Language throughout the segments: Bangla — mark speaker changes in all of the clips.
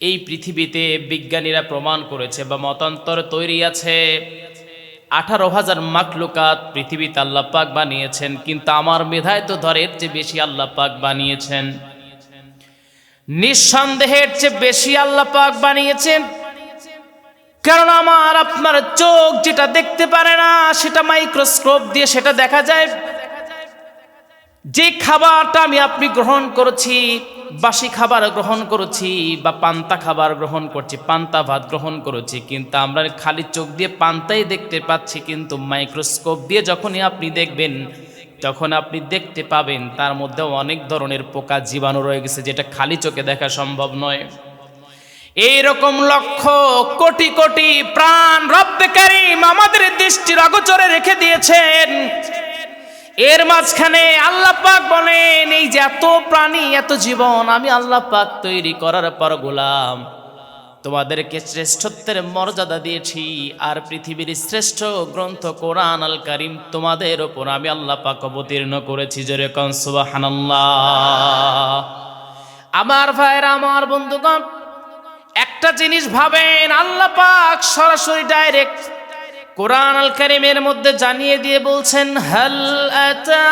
Speaker 1: এই পৃথিবীতে বিজ্ঞানীরা প্রমাণ করেছে বা মতান্তর তৈরি আছে। আঠারো হাজার মাকলুকাত পৃথিবীতে আল্লাহ পাক বানিয়েছেন, কিন্তু আমার মেধায় তো ধরের চেয়ে বেশি আল্লাহ পাক বানিয়েছেন। নিঃসন্দেহের চেয়ে বেশি আল্লাহ পাক বানিয়েছেন। কারণ আমার, আপনার চোখ যেটা দেখতে পারে না, সেটা মাইক্রোস্কোপ দিয়ে সেটা দেখা যায়। যে খাবারটা আমি আপনি গ্রহণ করেছি বাসি খাবার গ্রহণ করেছি বা পান্তা খাবার গ্রহণ করছি, পান্তা ভাত গ্রহণ করেছি, কিন্তু আমরা খালি চোখ দিয়ে পান্তাই দেখতে পাচ্ছি, কিন্তু মাইক্রোস্কোপ দিয়ে যখনই আপনি দেখবেন তখন আপনি দেখতে পাবেন, তার মধ্যে অনেক ধরনের পোকা জীবাণু রয়ে গেছে, যেটা খালি চোখে দেখা সম্ভব নয়। এইরকম লক্ষ কোটি কোটি প্রাণ রব্বে আমাদের দৃষ্টির অগোচরে রেখে দিয়েছেন। এর মাঝখানে আল্লাহ পাক যে এত প্রাণী, এত জীবন আমি আল্লাহ পাক তৈরি করার পর গোলাম। তোমাদেরকে শ্রেষ্ঠত্বের মর্যাদা দিয়েছি, আর পৃথিবীর শ্রেষ্ঠ গ্রন্থ কোরআন আল কারিম তোমাদের ওপর আমি আল্লাহ পাক অবতীর্ণ করেছি। জোরে কন আমার ভাইয়ের, আমার বন্ধুগণ, একটা জিনিস ভাবেন, আল্লাহ পাক সরাসরি ডাইরেক্ট কোরআন আল কারিমের মধ্যে জানিয়ে দিয়ে বলছেন, হাল আতা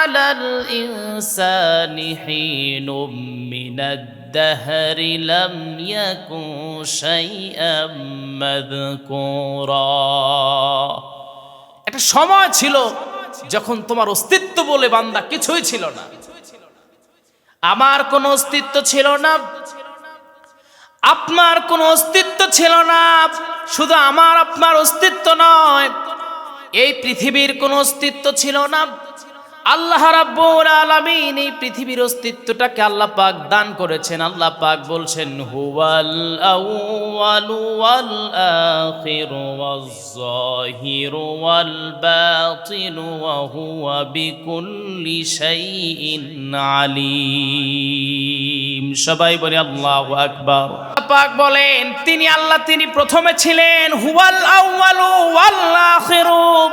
Speaker 1: আলাল ইনসানি হিনুম মিনাদ দাহরি লাম ইয়াকুন শাইআম মাযকুরা। একটা সময় ছিল যখন তোমার অস্তিত্ব বলে বান্দা কিছুই ছিল না। আমার কোনো অস্তিত্ব ছিল না, আপনার কোনো অস্তিত্ব ছিল না। শুধু আমার, আপনার অস্তিত্ব নয়। এই পৃথিবীর কোনো অস্তিত্ব ছিল না। আল্লাহ রাব্বুল আলামিন এই পৃথিবীর অস্তিত্বটাকে আল্লাহ পাক দান করেছেন। আল্লাহ পাক বলছেন, হুয়াল আউয়ালু ওয়াল আখিরু ওয়াজ যাহিরু ওয়াল বাতিনু ওয়া হুয়া বিকুল্লি শাইইন আলিম। সবাই বলে, আল্লাহু আকবার। পাক বলেন, তিনি আল্লাহ, তিনি প্রথমে ছিলেন। হুয়াল আউয়ালু ওয়াল আখিরু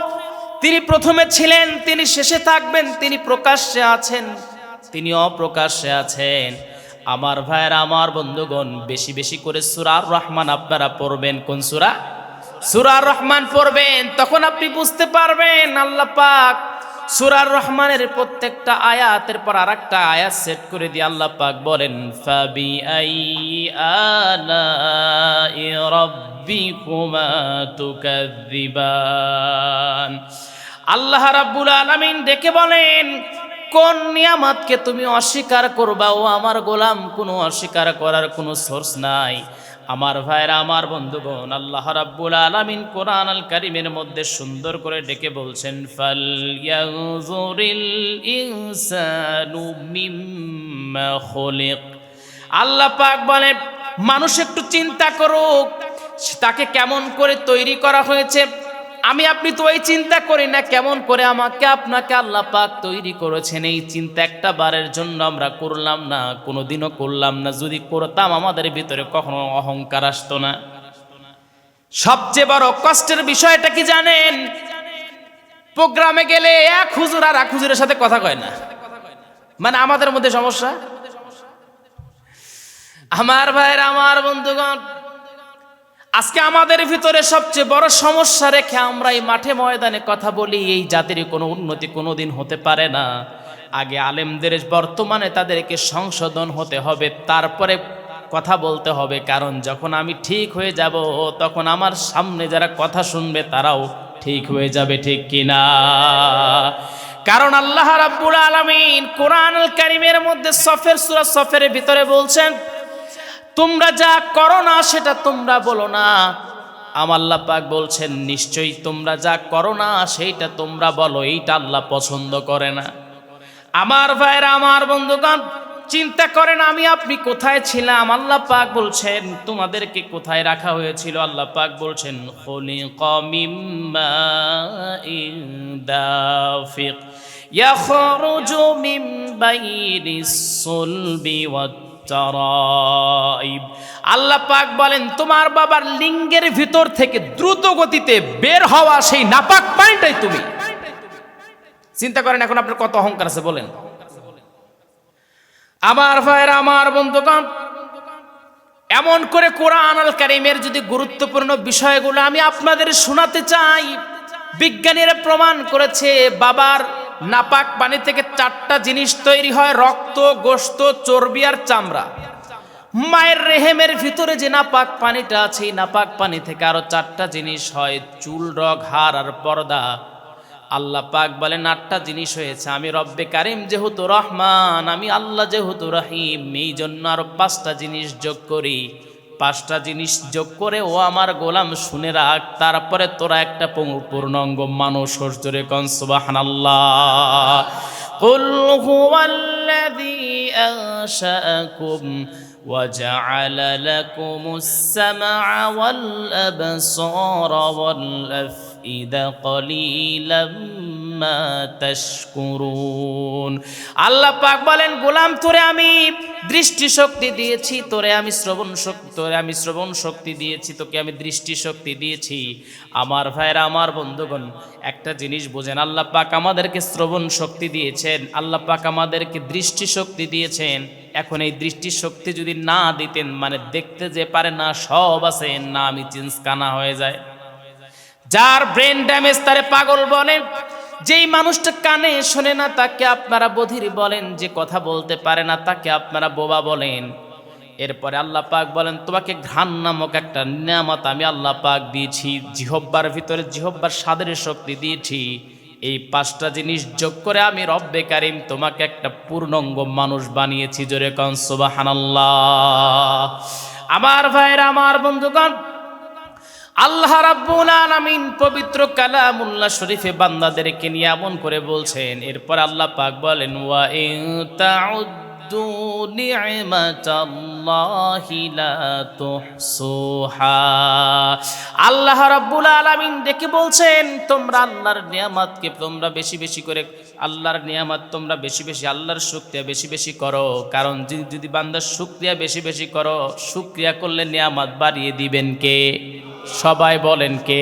Speaker 1: তিনি প্রথমে ছিলেন, তিনি শেষে থাকবেন, তিনি প্রকাশ্যে আছেন। তিনি অপ্রকাশ্যে আছেন। আমার ভাইয়ের, আমার বন্ধুগণ, বেশি বেশি করে সুরার রহমান আপনারা পড়বেন। কোন সুরা? সুরার রহমান পড়বেন, তখন আপনি বুঝতে পারবেন, আল্লাহ পাক সুরার রহমানের প্রত্যেকটা আয়াতের পর আর একটা আয়াত সেট করে দিয়ে আল্লাহ পাক বলেন ফাবি আই রব্বিকুমা তুকাযিবান আল্লাহ রাব্বুল আলামিন ডেকে বলেন, কোন নিয়ামতকে তুমি অস্বীকার করবা? ও আমার গোলাম, কোনো অস্বীকার করার কোনো সোর্স নাই। আমার ভাইরা, আমার বন্ধুগণ, আল্লাহ রাব্বুল আলামিন কোরআন আল কারিমের মধ্যে সুন্দর করে ডেকে বলছেন ফাল ইয়াজুরিল ইনসানু মিম্মা খুলিক। আল্লাহ পাক বলে, মানুষ একটু চিন্তা করুক, তাকে কেমন করে তৈরি করা হয়েছে? আমি আপনি তো এই চিন্তা করি না কেমন করে আমাকে আপনাকে আল্লাহ পাক তৈরি করেছেন। এই চিন্তা একটা বারের জন্য আমরা করলাম না, কোনোদিনও করলাম না। যদি করতাম আমাদের ভিতরে কখনো অহংকার আসতো না। সবচেয়ে বড় কষ্টের বিষয়টা কি জানেন? প্রোগ্রামে গেলে এক হুজুর আর এক হুজুরের সাথে কথা কয় না। মানে আমাদের মধ্যে সমস্যা? আমার ভাইয়ের, আমার বন্ধুগণ আজকে আমাদের ভিতরে সবচেয়ে বড় সমস্যা রেখে আমরা এই মাঠে ময়দানে কথা বলি, এই জাতির কোনো উন্নতি কোনোদিন হতে পারে না। আগে আলেমদের বর্তমানে তাদেরকে সংশোধন হতে হবে, তারপরে কথা বলতে হবে, কারণ যখন আমি ঠিক হয়ে যাব, তখন আমার সামনে যারা কথা শুনবে, তারাও ঠিক হয়ে যাবে, ঠিক কিনা? কারণ আল্লাহ রাব্বুল আলামিন কোরআনুল কারীমের মধ্যে সফের সূরা সফের ভিতরে বলছেন তোমরা যা করো না, সেটা তোমরা বলো না। আমার পাক বলছেন, নিশ্চয়ই তোমরা যা করো না, সেইটা তোমরা বলো, এইটা আল্লাহ পছন্দ করে না। আমার ভাইরা আমার বন্ধুগণ, চিন্তা করেন, আমি আপনি কোথায় ছিলাম? আল্লাহ পাক বলছেন, তোমাদেরকে কোথায় রাখা হয়েছিল? আল্লাহ পাক বলছেন ইয়াখরুজু মিন তারাইব আল্লাহ পাক বলেন, তোমার বাবার লিঙ্গের ভিতর থেকে দ্রুত গতিতে বের হওয়া সেই নাপাক পানিটাই তুমি। চিন্তা করেন, এখন আপনার কত অহংকার আছে বলেন। আমার ভাইয়ের, আমার বন্ধুগণ, এমন করে কোরআন আল কারিমের যদি গুরুত্বপূর্ণ বিষয়গুলো আমি আপনাদের শোনাতে চাই, বিজ্ঞানীরা প্রমাণ করেছে, বাবার নাপাক পানি থেকে চারটা জিনিস তৈরি হয়, রক্ত গোস্ত চর্বি আর চামড়া। মায়ের রেহেমের ভিতরে যে নাপাক পানিটা আছে নাপাক পানি থেকে আরও চারটা জিনিস হয়, চুল, রগ, হাড় আর পর্দা। আল্লাহ পাক বলেন, আটটা জিনিস হয়েছে। আমি রব্বে কারিম যেহেতু রহমান, আমি আল্লাহ যেহেতু রহিম, এই জন্য আরও পাঁচটা জিনিস যোগ করি। পাঁচটা জিনিস যোগ করে ও আমার গোলাম শুনে রাখ তারপরে তোরা একটা পূর্ণ- পূর্ণাঙ্গ মানুষ জোরে কনসবাহান আল্লাহ قل هو الذي أنشأكم وجعل لكم السمع والأبصار والأفئدة قليلا মিম্মা তাশকুরুন। আল্লাহ পাক বলেন, গোলাম তোরে আমি দৃষ্টি শক্তি দিয়েছি, তোরে আমি শ্রবণ শক্তি, তোরে আমি শ্রবণ শক্তি দিয়েছি, তোকে আমি দৃষ্টি শক্তি দিয়েছি। আমার আমার বন্ধুগণ, একটা জিনিস বোঝেন, আল্লাহ পাক আমাদেরকে শ্রবণ শক্তি দিয়েছেন, আল্লাহ পাক আমাদেরকে দৃষ্টি শক্তি দিয়েছেন। এখন এই যদি না দিতেন মানে দেখতে যে পারে না, সব আছে আমি চিন্স কানা হয়ে যায়। যার ব্রেন ড্যামেজ, তারে পাগল বলে। যেই মানুষটা কানে শোনে না, তাকে আপনারা বধির বলেন, যে কথা বলতে পারে না, তাকে আপনারা বোবা বলেন। এরপরে আল্লাহ পাক বলেন, তোমাকে ঘ্রাণ নামক একটা নিয়ামত আমি আল্লাহ পাক দিয়েছি, জিহব্বার ভিতরে জিহব্বার স্বাদের শক্তি দিয়েছি। এই পাঁচটা জিনিস যোগ করে আমি রব্বে কারিম তোমাকে একটা পূর্ণাঙ্গ মানুষ বানিয়েছি। জোরে কন আমার ভাইরা আমার বন্ধুগণ আল্লাহ রাব্বুল আলামিন পবিত্র কালামুল্লাহ শরীফে বান্দাদেরকে নিয়ে করে বলছেন, এরপর আল্লাহ পাক বলেন, ওয়া ইন তাউদ্দু নি'মাতাল্লাহি লা তুহসুহা। আল্লাহ রাব্বুল আলামিন ডেকে বলছেন, তোমরা আল্লাহর নিয়ামতকে তোমরা বেশি বেশি করে, আল্লাহর নিয়ামত তোমরা বেশি বেশি, আল্লাহর শুকরিয়া বেশি বেশি করো। কারণ যদি যদি বান্দার শুক্রিয়া বেশি বেশি করো, শুক্রিয়া করলে নিয়ামত বাড়িয়ে দিবেন কে? সবাই বলেন কে?